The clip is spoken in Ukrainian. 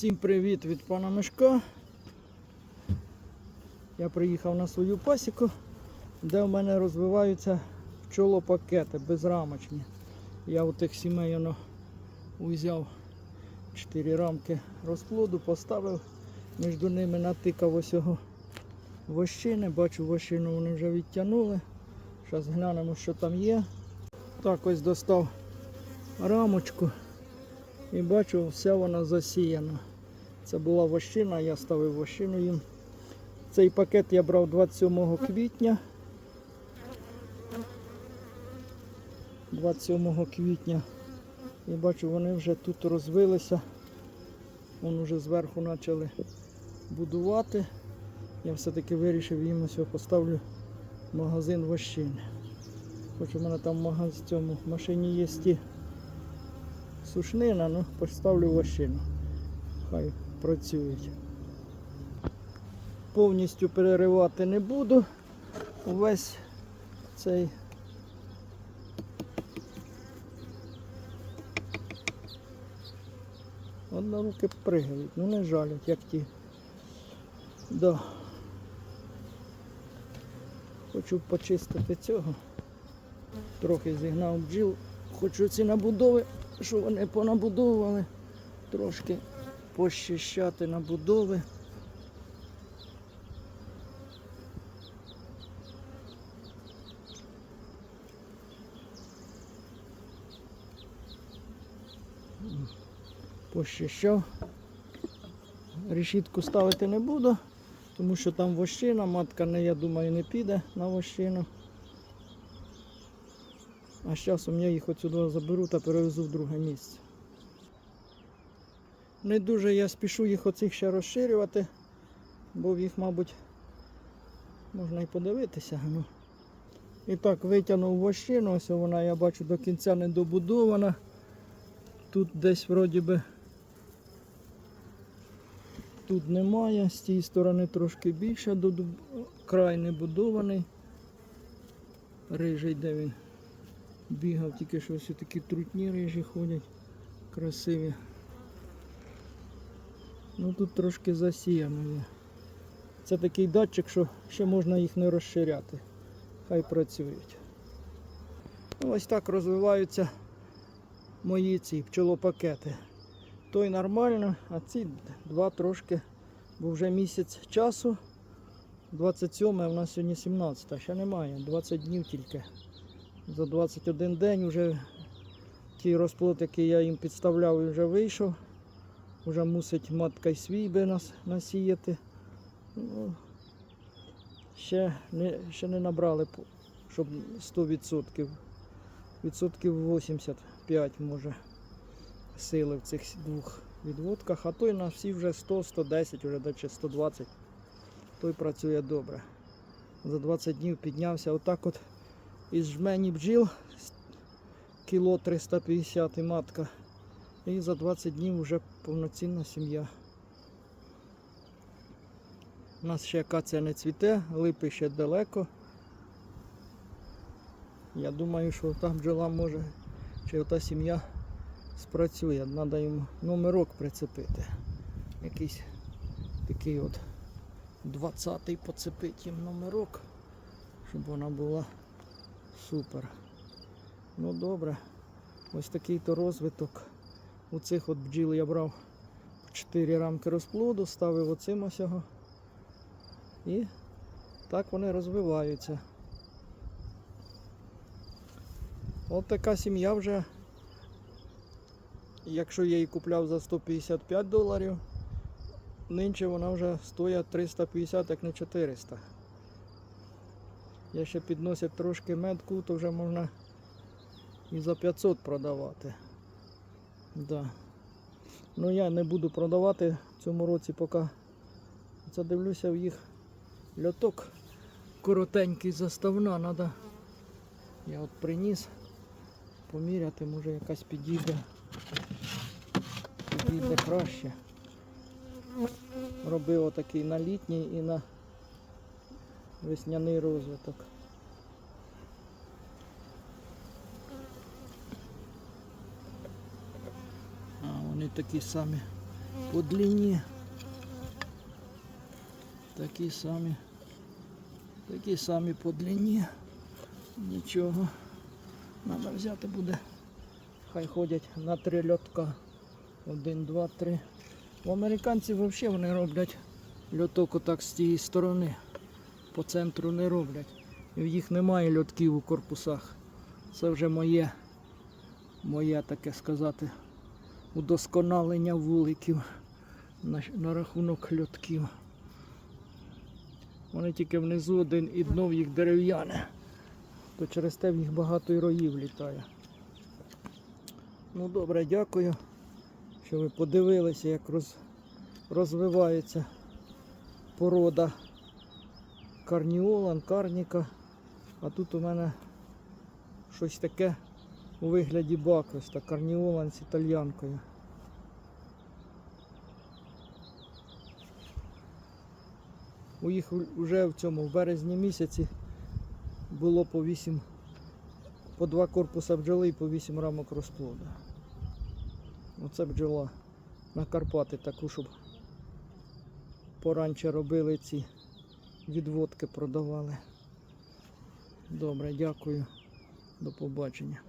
Всім привіт від пана Мишка. Я приїхав на свою пасіку, де в мене розвиваються пчолопакети безрамочні. Я у тих сімей воно узяв 4 рамки розплоду, поставив, між ними натикав ось його вощини. Бачу, вощину вони вже відтягнули. Зараз глянемо, що там є. Так ось достав рамочку. І бачу, вся вона засіяна. Це була вощина, я ставив вощину їм. Цей пакет я брав 27 квітня. 27 квітня. І бачу, вони вже тут розвилися. Вон вже зверху почали будувати. Я все-таки вирішив їм ось поставлю магазин вощини. Хоч у мене там в цьому машині є ті сушнина, ну поставлю вощину. Хай працюють. Повністю переривати не буду. Увесь цей одноруки пригають, ну не жалять, як ті. Да. Хочу почистити цього. Трохи зігнав бджіл. Хочу ці набудови, що вони понабудовували, трошки пощищати набудови. Пощищав. Решітку ставити не буду, тому що там вощина, матка не, я думаю, не піде на вощину. А з часом я їх отсюди заберу та перевезу в друге місце. Не дуже я спішу їх оцих ще розширювати, бо їх, мабуть, можна і подивитися. Ну. І так, витягнув вощину, ось вона, я бачу, до кінця не добудована. Тут десь вроді би тут немає, з цієї сторони трошки більше, край не будований. Рижий, де він бігав, тільки що ось такі трутні рижі ходять, красиві. Ну тут трошки засіяно є. Це такий датчик, що ще можна їх не розширяти. Хай працюють. Ну, Ось так розвиваються мої ці пчолопакети. Той нормально, а ці два трошки, бо вже місяць часу. 27 а в нас сьогодні 17, ще немає, 20 днів тільки. За 21 день вже ті розплод, який я їм підставляв, вже вийшов. Вже мусить матка й свій би нас насіяти. Ну, ще, не, ще не набрали, щоб 100%. Відсотків 85 може сили в цих двох відводках, а той на всі вже 100, 110, вже до 120. Той працює добре. За 20 днів піднявся отак от із жмені бджіл кіло 350 і матка. І за 20 днів вже повноцінна сім'я. У нас ще акація не цвіте, липи ще далеко. Я думаю, що та бджола може, чи ота сім'я спрацює. Треба йому номерок прицепити. Якийсь такий от 20-й поцепити їм номерок, щоб вона була супер. Ну добре. Ось такий то розвиток. У цих от бджіл я брав 4 рамки розплоду, ставив оцим ось його. І так вони розвиваються. От така сім'я вже, якщо я її купляв за 155 доларів, нинче вона вже стоїть 350, як не 400. Я ще підносять трошки медку, то вже можна і за 500 продавати. Да. Ну я не буду продавати в цьому році, поки це дивлюся в їх льоток коротенький заставна, треба. Я от приніс поміряти, може якась підійде. Підійде краще. Робив отакий на літній і на весняний розвиток. А вони такі самі по длині. Такі самі. Такі самі по длині. Нічого. Треба взяти буде. Хай ходять на три льотка. Один, два, три. У американців взагалі вони роблять льоток отак з тієї сторони. По центру не роблять. І їх немає льотків у корпусах. Це вже моє, моє таке сказати, удосконалення вуликів на, на рахунок льотків. Вони тільки внизу один і дно в їх дерев'яне. То через те в їх багато і роїв літає. Ну добре, дякую, що ви подивилися, як роз, розвивається порода карніолан, карніка. А тут у мене щось таке у вигляді бакоста, карніолан з італьянкою. У їх вже в цьому в березні місяці було по 8, по два корпуса бджоли і по 8 рамок розплоду. Оце бджола на Карпати таку, щоб поранче робили ці відводки продавали. Добре, дякую. До побачення.